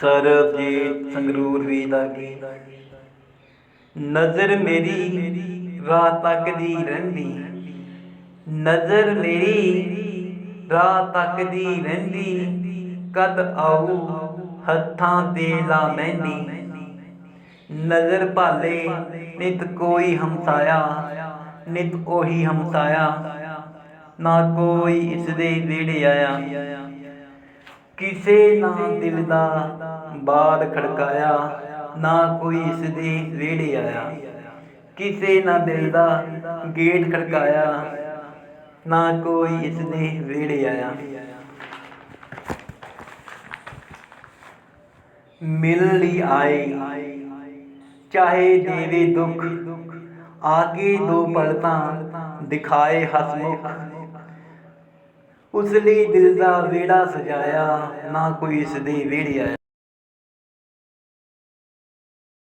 ਸਰਬਜੀਤ ਸੰਗਰੂਰ ਵੀ ਦਾ ਗੀਤ। ਨਜ਼ਰ ਮੇਰੀ ਰਾਹ ਤੱਕਦੀ ਰਹਿੰਦੀ। ਨਜ਼ਰ ਮੇਰੀ ਰਾਹ ਤੱਕਦੀ ਰਹਿੰਦੀ। ਕਦ ਆਊ ਹੱਥਾਂ ਤੇ ਲਾ ਮਹਿੰਦੀ। ਨਜ਼ਰ ਭਾਲੇ ਨਿਤ ਕੋਈ ਹਮਸਾਇਆ। ਨਿਤ ਉਹੀ ਹਮਸਾਇਆ। ਨਾ ਕੋਈ ਇਸ ਦੇ ਵਿਹੜੇ ਆਇਆ। ਕਿਸੇ ਨਾ ਦਿਲ ਦਾ ਬਾਦ ਖੜਕਾਇਆ, ਨਾ ਕੋਈ ਇਸ ਦੇ ਵਿਹੜੇ ਆਇਆ। ਕਿਸੇ ਨਾ ਦਿਲ ਦਾ ਗੇਟ ਖੜਕਾਇਆ, ਨਾ ਕੋਈ ਇਸ ਦੇ ਵਿਹੜੇ ਆਇਆ। ਮਿਲ ਲਈ ਆਏ, ਚਾਹੇ ਦੇਵੇ ਦੁੱਖ ਆਗੇ ਦੋ ਪਲਤਾਂ ਦਿਖਾਏ ਹਸਮੁਖ। ਉਸ ਲਈ ਦਿਲ ਦਾ ਵਿਹੜਾ ਸਜਾਇਆ ਨਾ ਕੋਈ ਇਸ ਦੇ ਵਿਹੜੇ ਆਇਆ।